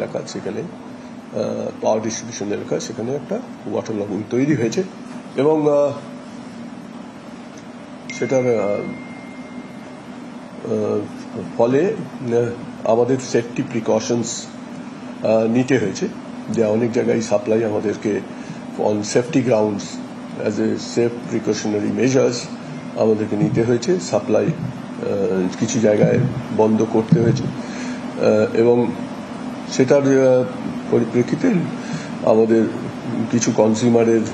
এলাকা সেখানে power distribution এলাকা সেখানে একটা ওয়াটার লগিং তৈরি হয়েছে এবং সেটার ফলে আমাদের সেফটি প্রিকশনস নিতে হয়েছে। যে অনেক জায়গায় সাপ্লাই আমাদেরকে on safety grounds as a safe precautionary measures আমাদেরকে নিতে হয়েছে। সাপ্লাই কিছু জায়গায় বন্ধ করতে হয়েছে। এবং সেটার পরিপ্রেক্ষিতে আমাদের কিছু কনজিউমারের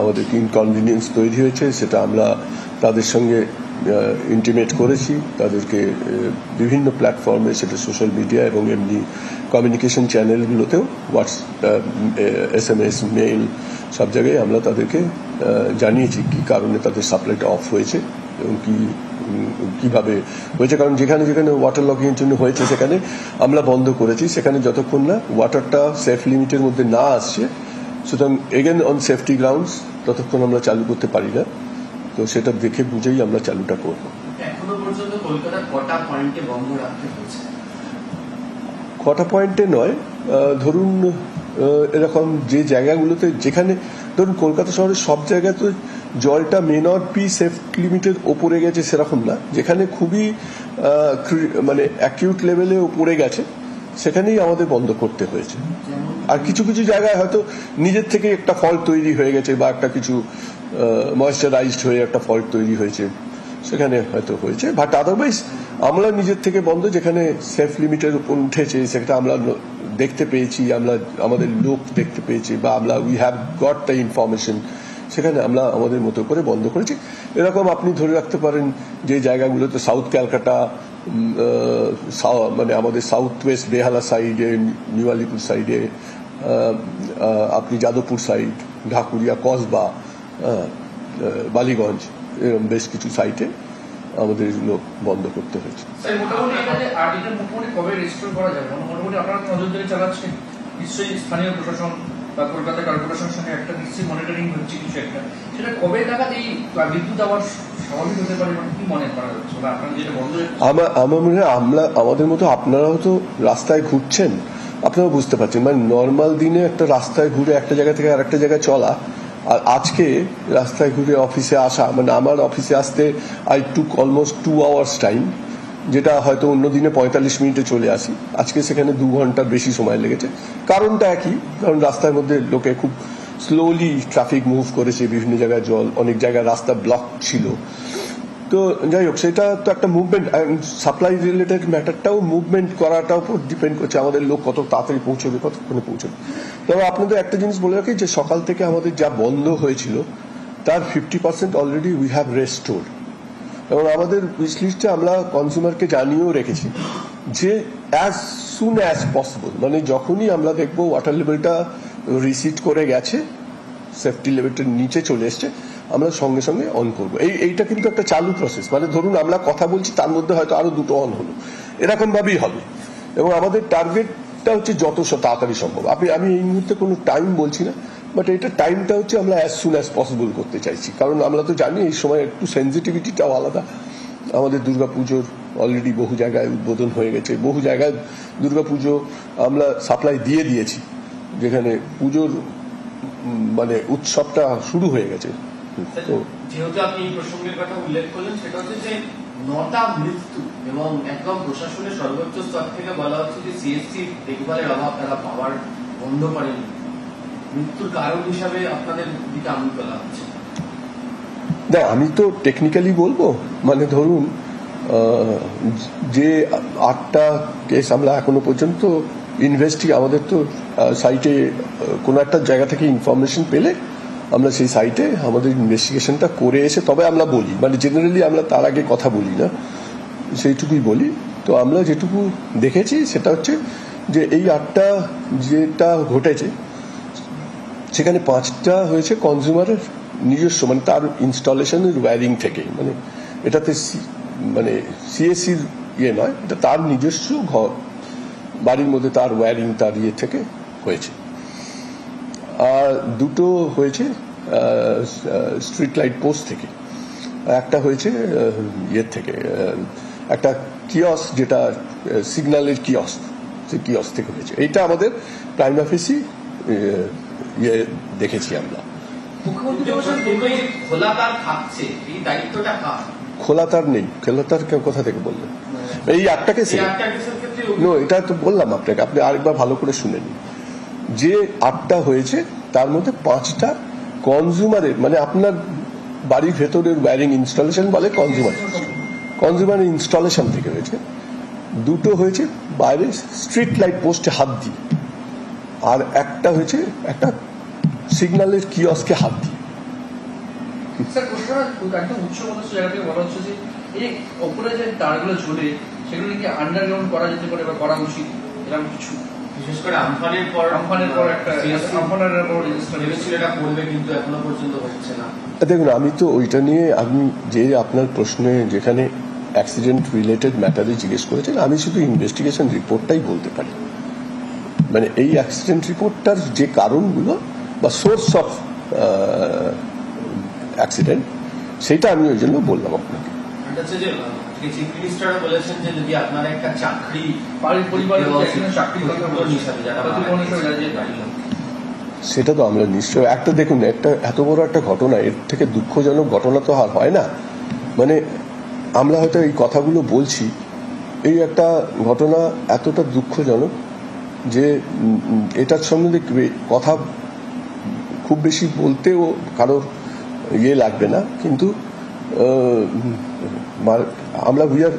আমাদের ইনকনভিনিয়েন্স তৈরি হয়েছে, সেটা আমরা তাদের সঙ্গে ইন্টিমেট করেছি, তাদেরকে বিভিন্ন প্ল্যাটফর্মে সেটা সোশ্যাল মিডিয়া এবং এমনি communication চ্যানেলগুলোতেও WhatsApp S M S mail সব জায়গায় আমরা তাদেরকে জানিয়েছি, কি কারণে তাদের সাপ্লাইটা অফ হয়েছে এবং কি কীভাবে হয়েছে? কারণ যেখানে যেখানে ওয়াটার লগিং এর জন্য হয়েছে সেখানে আমরা বন্ধ করেছি। সেখানে যতক্ষণ না ওয়াটারটা সেফ লিমিটের মধ্যে না আসছে সুতরাং এগেন অন সেফটি গ্রাউন্ডস ততক্ষণ আমরা চালু করতে পারি না। তো সেটা দেখে বুঝেই আমরা চালুটা করব। কটা পয়েন্টে নয়। ধরুন এরকম যে জায়গাগুলোতে যেখানে ধরুন, কলকাতা শহরের সব জায়গায় তো জলটা মে নট বি সেফ লিমিটের ওপরে গেছে সেরকম না। যেখানে খুবই মানে অ্যাকিউট লেভেলে ওপরে গেছে, সেখানেই আমাদের বন্ধ করতে হয়েছে। আর কিছু কিছু জায়গায় হয়তো নিজের থেকে একটা ফল্ট তৈরি হয়ে গেছে বা একটা কিছু ময়েশ্চারাইজড হয়ে একটা ফল্ট তৈরি হয়েছে। সেখানে হয়তো হয়েছে বাট আদারওয়াইজ আমরা নিজের থেকে বন্ধ, যেখানে সেফ লিমিটের উপর উঠেছে, সেটা আমরা দেখতে পেয়েছি, আমরা আমাদের লোক দেখতে পেয়েছি, বা আমরা we have got the information সেখানে আমরা আমাদের মতো করে বন্ধ করেছি। এরকম আপনি ধরে রাখতে পারেন যে জায়গাগুলোতে সাউথ ক্যালকাটা মানে আমাদের সাউথ ওয়েস্ট বেহালা সাইডে নিউ আলিপুর সাইডে আপনি যাদবপুর সাইড ঢাকুরিয়া, কসবা বালিগঞ্জ এরকম বেশ কিছু সাইটে আমাদের এগুলো বন্ধ করতে হয়েছে। মানে আপনারা তো নজরদারি চালাচ্ছেন? নিশ্চয়ই স্থানীয় প্রশাসন বা কলকাতা কর্পোরেশনের সঙ্গে একটা নিশ্চয়ই মনিটরিং হচ্ছে কিছু একটা। সেটা কবে নাগাদ এই বিদ্যুৎ আবার স্বাভাবিক হতে পারে কি মনে করা হচ্ছে? বা আপনারা যেটা বন্ধ আমার আমার মনে হয় আমরা আমাদের মতো আপনারাও তো রাস্তায় ঘুরছেন আপনারাও বুঝতে পারছেন। মানে নর্মাল দিনে একটা রাস্তায় ঘুরে একটা জায়গা থেকে আরেকটা জায়গায় চলা আর আজকে রাস্তায় ঘুরে অফিসে আসা মানে আমার অফিসে আসতে I took almost two hours time যেটা হয়তো অন্য দিনে পঁয়তাল্লিশ মিনিটে চলে আসি। আজকে সেখানে দু ঘণ্টা বেশি সময় লেগেছে। কারণটা একই, কারণ রাস্তার মধ্যে লোকে খুব স্লোলি ট্রাফিক মুভ করেছে, বিভিন্ন জায়গায় জল, অনেক জায়গায় রাস্তা ব্লক ছিল। তো যাই হোক, সেটা তো একটা মুভমেন্ট সাপ্লাই রিলেটেড ম্যাটারটাও মুভমেন্ট করাটার উপর ডিপেন্ড করছে। আমাদের লোক কত তাড়াতাড়ি পৌঁছবে, কতক্ষণে পৌঁছবে। তবে আপনাদের একটা জিনিস বলে রাখি যে, সকাল থেকে আমাদের যা বন্ধ হয়েছিল, তার fifty percent already we have restore এবং আমাদের উইশ লিস্টে আমরা কনজিউমারকে জানিয়েও রেখেছি যে অ্যাজ সুন অ্যাজ পসিবল মানে যখনই আমরা দেখব ওয়াটার লেভেলটা রিসিট করে গেছে সেফটি লেভেলটার নিচে চলে এসছে আমরা সঙ্গে সঙ্গে অন করব। এই, এইটা কিন্তু একটা চালু প্রসেস মানে ধরুন আমরা কথা বলছি, তার মধ্যে হয়তো আরও দুটো অন হলো। এরকম ভাবেই হবে। এবং আমাদের টার্গেটটা হচ্ছে যত তাড়াতাড়ি সম্ভব। আপনি, আমি এই মুহূর্তে কোনো টাইম বলছি না বাট এটা টাইমটা হচ্ছে আমরা অ্যাজ সুন অ্যাজ পসিবল করতে চাইছি। কারণ আমরা তো জানি এই সময় একটু সেন্সিটিভিটিটাও আলাদা। আমাদের দুর্গাপুজোর অলরেডি বহু জায়গায় উদ্বোধন হয়ে গেছে। বহু জায়গায় দুর্গাপুজো আমরা সাপ্লাই দিয়ে দিয়েছি। যেখানে পুজোর মানে উৎসবটা শুরু হয়ে গেছে। যেহেতু আপনি এই প্রসঙ্গের কথা উল্লেখ করলেন সেটা হচ্ছে যে নটা মৃত্যু এবং একদম প্রশাসনের সর্বোচ্চ স্তর থেকে বলা হচ্ছে যে সিএসসি দেখভালের অভাব তারা পাওয়ার বন্ধ করেনি। মৃত্যুর কারণ হিসাবে আপনাদের দিকে তোলা হচ্ছে। না আমি তো টেকনিক্যালি বলব মানে ধরুন যে আটটা কেস আমরা এখনও পর্যন্ত ইনভেস্টি আমাদের তো সাইটে কোনো একটা জায়গা থেকে ইনফরমেশন পেলে আমরা সেই সাইটে আমাদের ইনভেস্টিগেশনটা করে এসে তবে আমরা বলি। মানে জেনারেলি আমরা তার আগে কথা বলি না, সেইটুকুই বলি। তো আমরা যেটুকু দেখেছি সেটা হচ্ছে যে এই আটটা যেটা ঘটেছে, সেখানে পাঁচটা হয়েছে কনজিউমারের নিজস্ব মানে তার ইনস্টলেশনের ওয়্যারিং থেকে। মানে এটাতে মানে সিএসসির ইয়ে নয়, এটা তার নিজস্ব ঘর, বাড়ির মধ্যে তার ওয়্যারিং তার ইয়ে থেকে হয়েছে। দুটো হয়েছে স্ট্রিট লাইট পোস্ট থেকে। একটা হয়েছে ইয়ের থেকে একটা কিয়স যেটা সিগন্যালের কিয়স কিয়স থেকে হয়েছে। এইটা আমাদের প্রাইম অফিসই ইয়ে দেখেছি আমরা। মুখ্যমন্ত্রী কিন্তু বলেছেন কিন্তু এই খোলা তার থাকছে এই দায়িত্বটা কার? খোলা তার নেই। খোলা তার কে- কোথা থেকে বললেন? এই একটা কেসে এই কেসের ক্ষেত্রে নো এটা তো বললাম আপনাকে আপনি আরেকবার ভালো করে শুনেন যে আটটা হয়েছে, তার মধ্যে পাঁচটা কনজিউমারের মানে আপনার বাড়ির ভেতরের ওয়্যারিং ইনস্টলেশন বলে কনজিউমার কনজিউমার ইনস্টলেশন থেকে হয়েছে। দুটো হয়েছে বাইরে স্ট্রিট লাইট পোস্টে হাত দিয়ে। আর একটা হয়েছে একটা সিগন্যালের কিয়সকে হাত দিয়ে। সেগুলো কি আন্ডারগ্রাউন্ড করা যেতে পারে বা করা উচিত, এরকম কিছু? বিশেষ করে আমফানের পর আমফানের পর একটা আমফানের পর এটা করবে কিন্তু এখনও পর্যন্ত হচ্ছে না। দেখুন আমি তো ওইটা নিয়ে আমি যে আপনার প্রশ্নে যেখানে অ্যাক্সিডেন্ট রিলেটেড ম্যাটারে জিজ্ঞেস করেছেন আমি শুধু ইনভেস্টিগেশন রিপোর্টটাই বলতে পারি। মানে এই অ্যাক্সিডেন্ট রিপোর্টটার যে কারণগুলো বা সোর্স অফ অ্যাক্সিডেন্ট সেটা আমি ওই জন্য বললাম আপনাকে। এটা হচ্ছে যে চিফ বলেছেন যে যদি আপনার একটা চাকরি পরিবারের। হিসাবে। সেটা তো আমরা নিশ্চয় একটা দেখুন একটা এত বড় একটা ঘটনা এর থেকে দুঃখজনক ঘটনা তো আর হয় না মানে আমরা হয়তো এই কথাগুলো বলছি এই একটা ঘটনা এতটা দুঃখজনক যে এটার সম্বন্ধে কথা খুব বেশি বলতেও কারোর ইয়ে লাগবে না কিন্তু আমরা উই আর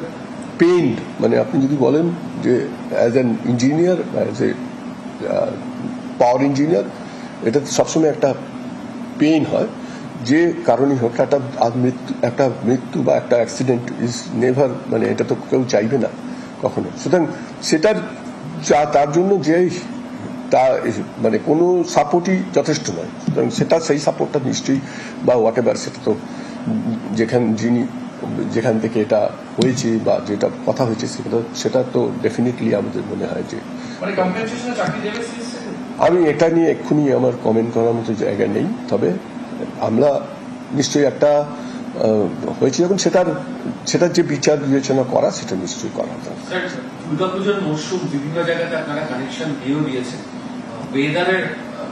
পেইন্ড মানে আপনি যদি বলেন যে as an engineer as a power engineer এটা সবসময় একটা পেইন হয়। যে কারণেই হোক, একটা মৃত্যু একটা মৃত্যু বা একটা অ্যাক্সিডেন্ট ইজ নেভার মানে এটা তো কেউ চাইবে না কখনো। সুতরাং সেটার যা- তার জন্য যে তা মানে কোনো সাপোর্টই যথেষ্ট নয়। সুতরাং সেটা সেই সাপোর্টটা নিশ্চয়ই বা হোয়াট এভার সেটা তো যেখানে যিনি যেখান থেকে এটা হয়েছে বা যেটা কথা হয়েছে সেটা সেটা তো ডেফিনেটলি আমাদের মনে হয় যে মানে? আমি এটা নিয়ে এক্ষুনি আমার কমেন্ট করার মতো জায়গা নেই তবে আমরা নিশ্চয়ই একটা হয়েছে যখন সেটার সেটার যে বিচার বিবেচনা করা সেটা নিশ্চয়ই করা। স্যার দুর্গাপুজোর মরশুম বিভিন্ন জায়গাতে আপনারা কানেকশন দিয়েও দিয়েছেন ওয়েদারের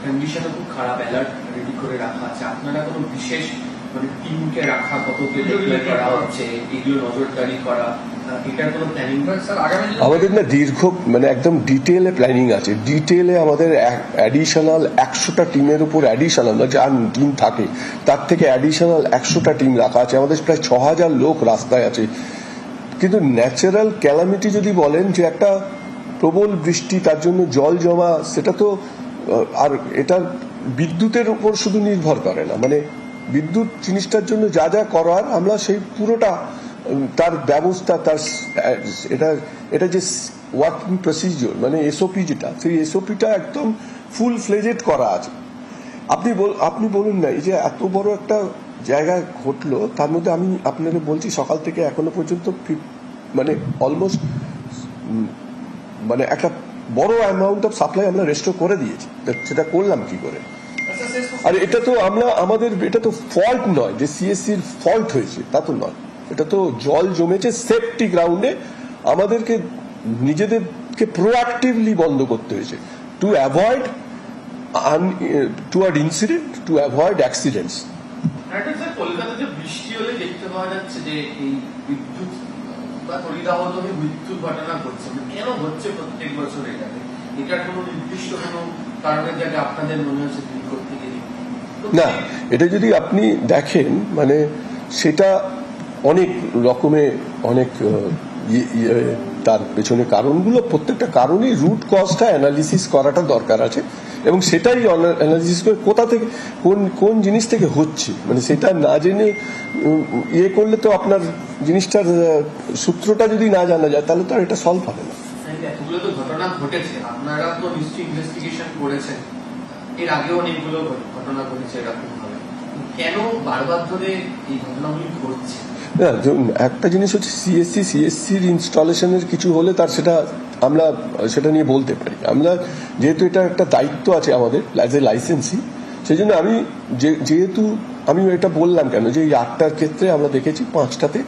কন্ডিশনও খুব খারাপ অ্যালার্ট রেডি করে রাখা আছে আপনারা কোনো বিশেষ মানে টিমকে রাখা, কতকে deploy করা হচ্ছে, এগুলো নজরদারি করা আমাদের না দীর্ঘ মানে একদম ডিটেলে প্ল্যানিং আছে। ডিটেলে আমাদের অ্যাডিশনাল একশোটা টিমের উপর অ্যাডিশনাল যা টিম থাকে, তার থেকে অ্যাডিশনাল একশোটা টিম রাখা আছে। আমাদের প্রায় ছ হাজার লোক রাস্তায় আছে। কিন্তু ন্যাচারাল ক্যালামিটি যদি বলেন যে একটা প্রবল বৃষ্টি, তার জন্য জল জমা, সেটা তো আর এটা বিদ্যুতের উপর শুধু নির্ভর করে না। মানে বিদ্যুৎ জিনিসটার জন্য যা যা করার, আমরা সেই পুরোটা তার ব্যবস্থা, তার এটা এটা যে ওয়ার্কিং প্রসিজিওর মানে এসওপি যেটা, সেই এসওপিটা একদম ফুল ফ্লেজেড করা আছে আপনি আপনি বলুন না, এই যে এত বড় একটা জায়গা ঘটলো, তার মধ্যে আমি আপনাকে বলছি, সকাল থেকে এখনও পর্যন্ত মানে অলমোস্ট মানে একটা বড় অ্যামাউন্ট অফ সাপ্লাই আমরা রেস্টোর করে দিয়েছি সেটা করলাম কি করে। আর এটা তো আমরা আমাদের, এটা তো ফল্ট নয় যে সিএসসির ফল্ট হয়েছে, তা তো নয়। এটা তো জল জমেছে সেফটি গ্রাউন্ডে আমাদেরকে নিজেদেরকে প্রোয়াক্টিভলি বন্ধ করতে হয়েছে। To avoid to toward incident to avoid accidents sir কলকাতাতে বৃষ্টি হলে দেখতে পাওয়া যাচ্ছে যে এই বিদ্যুৎ, বা তরিদাহত মৃত্যুর ঘটনা ঘটছে মানে কেন হচ্ছে প্রত্যেক বছর এটাতে? এটার কোনো নির্দিষ্ট কোনো না এটা যদি আপনি দেখেন মানে সেটা অনেক রকমের অনেক ইয়ে- ইয়ে, তার পেছনে কারণগুলো প্রত্যেকটা কারণেই রুট কজটা অ্যানালিসিস করাটা দরকার আছে এবং সেটাই অ্যানালিসিস করে কোথা থেকে কোন কোন জিনিস থেকে হচ্ছে। মানে সেটা না জেনে ইয়ে করলে তো আপনার জিনিসটার সূত্রটা যদি না জানা যায় তাহলে তো আর এটা সলভ হবে না। এতগুলো তো ঘটনা ঘটেছে, আপনারা তো ইনভেস্টিগেশন করেছেন। এর আগেও অনেকগুলো ঘটনা ঘটেছে এরকম ভাবে। কেন বারবার ধরে এই ঘটনাগুলি ঘটছে? একটা জিনিস হচ্ছে সিএসসি সিএসসির ইনস্টলেশনের কিছু হলে তার সেটা আমরা, সেটা নিয়ে বলতে পারি। আমরা যেহেতু এটা একটা দায়িত্ব আছে আমাদের অ্যাজ এ লাইসেন্সি সেই জন্য আমি যেহেতু আমি এটা বললাম কেন, যে এই আটটার ক্ষেত্রে আমরা দেখেছি পাঁচটাতে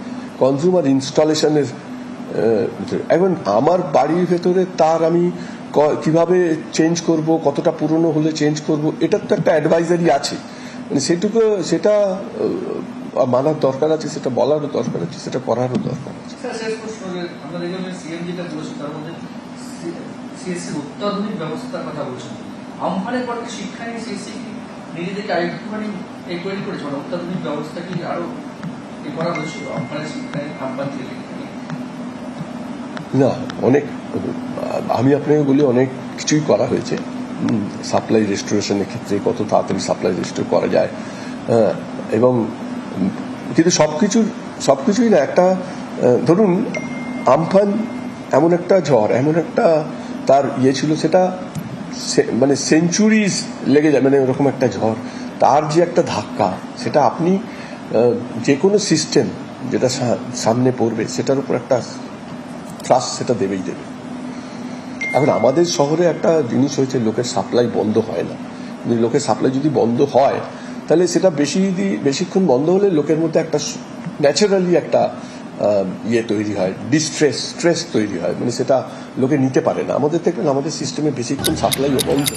কনজিউমার ইনস্টলেশনের এখন আমার বাড়ির ভেতরে তার আমি কীভাবে চেঞ্জ করব, কতটা পুরনো হলে চেঞ্জ করব, এটার তো একটা অ্যাডভাইজারি আছে। মানে সেটুকু, সেটা মানার দরকার আছে, সেটা বলারও দরকার আছে, সেটা করারও দরকার আছে। মানে অত্যাধুনিক ব্যবস্থা কি আরও করা হয়েছিল? আমফানের শিক্ষায় আমফান না অনেক আমি আপনাকে বলি অনেক কিছুই করা হয়েছে। সাপ্লাই রেস্টোরেশনের ক্ষেত্রে কত তাড়াতাড়ি সাপ্লাই রেস্টোর করা যায়। হ্যাঁ, এবং সব কিন্তু সব কিছুই না একটা ধরুন আমফান এমন একটা ঝড় এমন একটা তার ইয়ে ছিল সেটা মানে সেঞ্চুরিজ লেগে যায় মানে ওরকম একটা ঝড়। তার যে একটা ধাক্কা সেটা আপনি যে কোনো সিস্টেম যেটা সামনে পড়বে সেটার উপর একটা ট্রাস্ট সেটা দেবেই দেবে। এখন আমাদের শহরে একটা জিনিস হয়েছে, লোকের সাপ্লাই বন্ধ হয় না। লোকের সাপ্লাই যদি বন্ধ হয়, তাহলে সেটা বেশি বেশিক্ষণ বন্ধ হলে লোকের মধ্যে একটা ন্যাচারালি একটা ইয়ে তৈরি হয় ডিস্ট্রেস স্ট্রেস তৈরি হয়। মানে সেটা লোকে নিতে পারে না। আমাদের থেকে আমাদের সিস্টেমে বেশিক্ষণ সাপ্লাই বন্ধ।